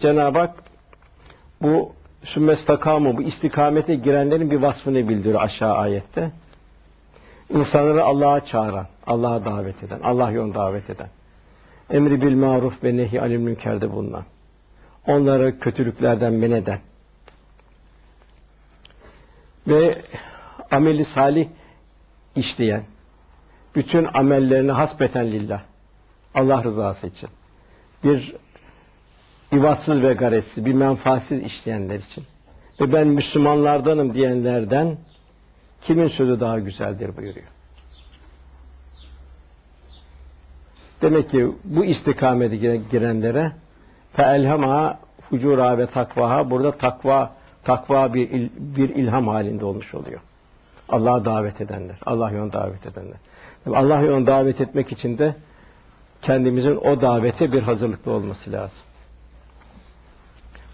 Cenab-ı Hak bu sümmestakamu, bu istikamete girenlerin bir vasfını bildiriyor aşağı ayette. İnsanları Allah'a çağıran, Allah'a davet eden, Allah yoluna davet eden. Emri bil maruf ve nehi anil münkerde bulunan. Onları kötülüklerden men eden. Ve ameli salih işleyen, bütün amellerini hasbeten lillah, Allah rızası için, bir ivatsız ve garetsiz, bir menfaatsiz işleyenler için ve ben Müslümanlardanım diyenlerden kimin sözü daha güzeldir buyuruyor. Demek ki bu istikamete girenlere feelhema fucura ve takvaha burada takva takva bir il, bir ilham halinde olmuş oluyor. Allah'a davet edenler, Allah yoluna davet edenler. Allah yoluna davet etmek için de kendimizin o davete bir hazırlıklı olması lazım.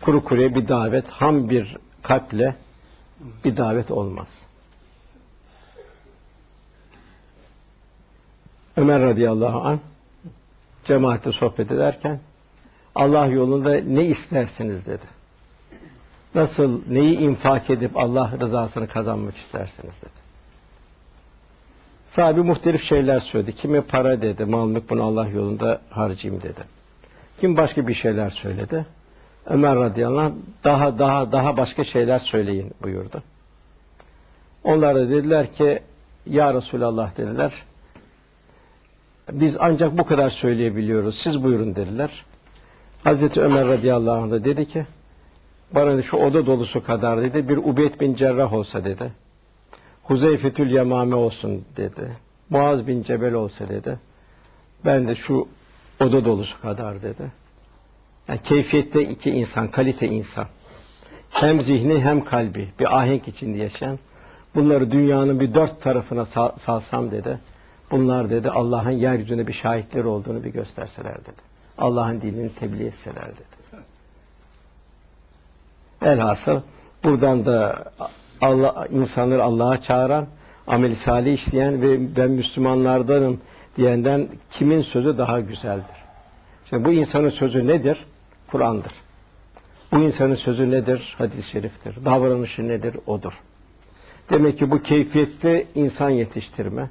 Kuru kuruya bir davet, ham bir kalple bir davet olmaz. Ömer radıyallahu anh cemaatle sohbet ederken Allah yolunda ne istersiniz dedi. Nasıl, neyi infak edip Allah rızasını kazanmak istersiniz dedi. Sahibi muhtelif şeyler söyledi. Kimi para dedi, mal mülk bunu Allah yolunda harcayayım dedi. Kim başka bir şeyler söyledi. Ömer radıyallahu anh daha daha daha başka şeyler söyleyin buyurdu. Onlar da dediler ki ya Resulallah dediler. Biz ancak bu kadar söyleyebiliyoruz. Siz buyurun dediler. Hazreti Ömer radıyallahu anh da dedi ki bana şu oda dolusu kadar dedi bir Ubeyd bin Cerrah olsa dedi. Huzeyfetül Yemame olsun dedi. Muaz bin Cebel olsa dedi. Ben de şu oda dolusu kadar dedi. Yani keyfiyette iki insan, kalite insan. Hem zihni hem kalbi bir ahenk içinde yaşayan. Bunları dünyanın bir dört tarafına salsam dedi. Bunlar dedi Allah'ın yeryüzünde bir şahitleri olduğunu bir gösterseler dedi. Allah'ın dinini tebliğ etseler dedi. Elhasıl buradan da Allah insanları Allah'a çağıran, amel salih işleyen ve ben Müslümanlardanım diyenden kimin sözü daha güzeldir? Şimdi bu insanın sözü nedir? Kur'an'dır. Bu insanın sözü nedir? Hadis-i şeriftir. Davranışı nedir? Odur. Demek ki bu keyfiyette insan yetiştirme.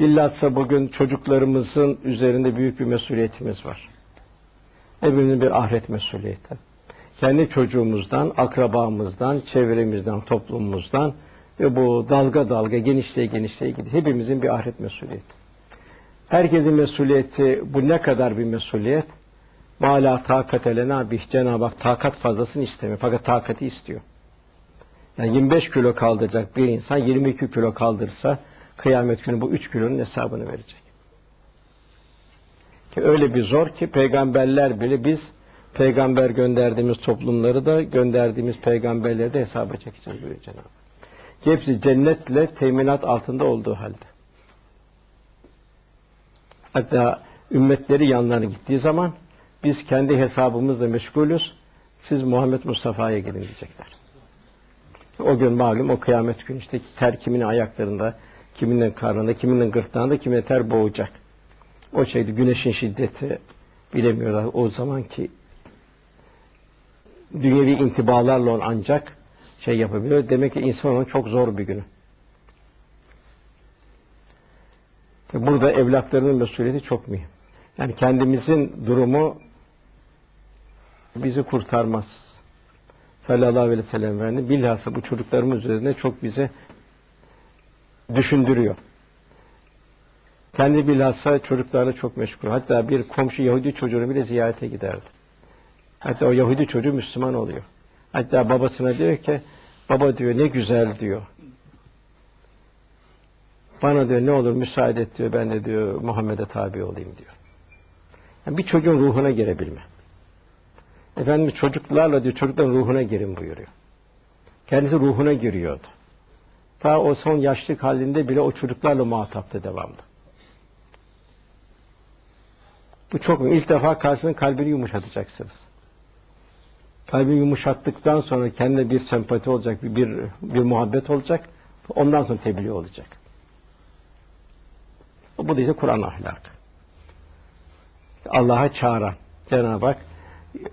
Bilhassa bugün çocuklarımızın üzerinde büyük bir mesuliyetimiz var. Hepimizin bir ahiret mesuliyeti. Kendi çocuğumuzdan, akrabamızdan, çevremizden, toplumumuzdan ve bu dalga dalga genişleye genişleye gidiyor. Hepimizin bir ahiret mesuliyeti. Herkesin mesuliyeti bu ne kadar bir mesuliyet? Mala takat elena bih Cenab-ı Hak takat fazlasını istemiyor. Fakat takati istiyor. Yani 25 kilo kaldıracak bir insan 22 kilo kaldırsa kıyamet günü bu 3 kilonun hesabını verecek. Ki öyle bir zor ki peygamberler bile biz peygamber gönderdiğimiz toplumları da gönderdiğimiz peygamberleri de hesaba çekeceğiz buyuruyor Cenab-ı Hak. Hepsi cennetle teminat altında olduğu halde. Hatta ümmetleri yanlarına gittiği zaman biz kendi hesabımızla meşgulüz. Siz Muhammed Mustafa'ya gidin diyecekler. O gün malum o kıyamet günü işte ter kiminin ayaklarında, kiminin karnında, kiminin gırtlağında, kiminin ter boğacak. O şeydi güneşin şiddeti bilemiyorlar o zamanki dünyevi intibalarla on ancak şey yapabiliyor. Demek ki insan onun çok zor bir günü. Burada evlatlarının mesuliyeti çok mühim. Yani kendimizin durumu bizi kurtarmaz. Sallallahu aleyhi ve sellem efendi bilhassa bu çocuklarımız üzerinde çok bizi düşündürüyor. Kendi bilhassa çocuklarla çok meşgul. Hatta bir komşu Yahudi çocuğunu bile ziyarete giderdi. Hatta o Yahudi çocuğu Müslüman oluyor. Hatta babasına diyor ki, baba diyor ne güzel diyor. Bana diyor ne olur müsaade et diyor, ben de diyor Muhammed'e tabi olayım diyor. Yani bir çocuğun ruhuna girebilme. Efendim çocuklarla diyor çocukların ruhuna girin buyuruyor. Kendisi ruhuna giriyordu. Ta o son yaşlık halinde bile o çocuklarla muhataptı devamlı. Bu çok ilk defa karşısının kalbini yumuşatacaksınız. Kalbini yumuşattıktan sonra kendine bir sempati olacak, bir, bir, bir muhabbet olacak. Ondan sonra tebliğ olacak. Bu da işte Kur'an ahlakı. İşte Allah'a çağıran Cenab-ı Hak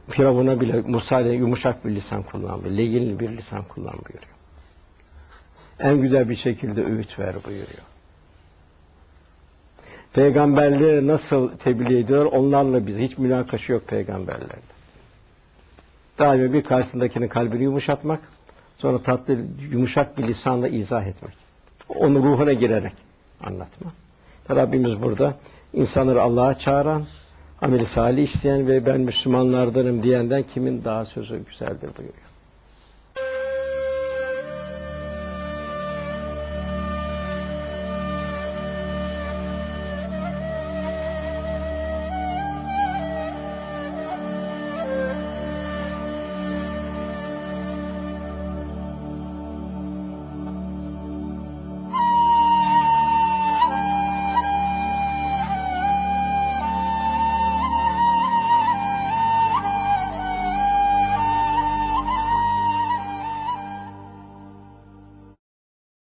Firavun'a bile Musa yumuşak bir lisan kullan, leyin bir lisan kullan buyuruyor. En güzel bir şekilde öğüt ver buyuruyor. Peygamberleri nasıl tebliğ ediyor? Onlarla bize hiç münakaşa yok peygamberlerde. Daima bir karşısındakinin kalbini yumuşatmak, sonra tatlı, yumuşak bir lisanla izah etmek. Onu ruhuna girerek anlatma. Rabbimiz burada insanları Allah'a çağıran, ameli salih isteyen ve ben Müslümanlardanım diyenden kimin daha sözü güzeldir buyuruyor.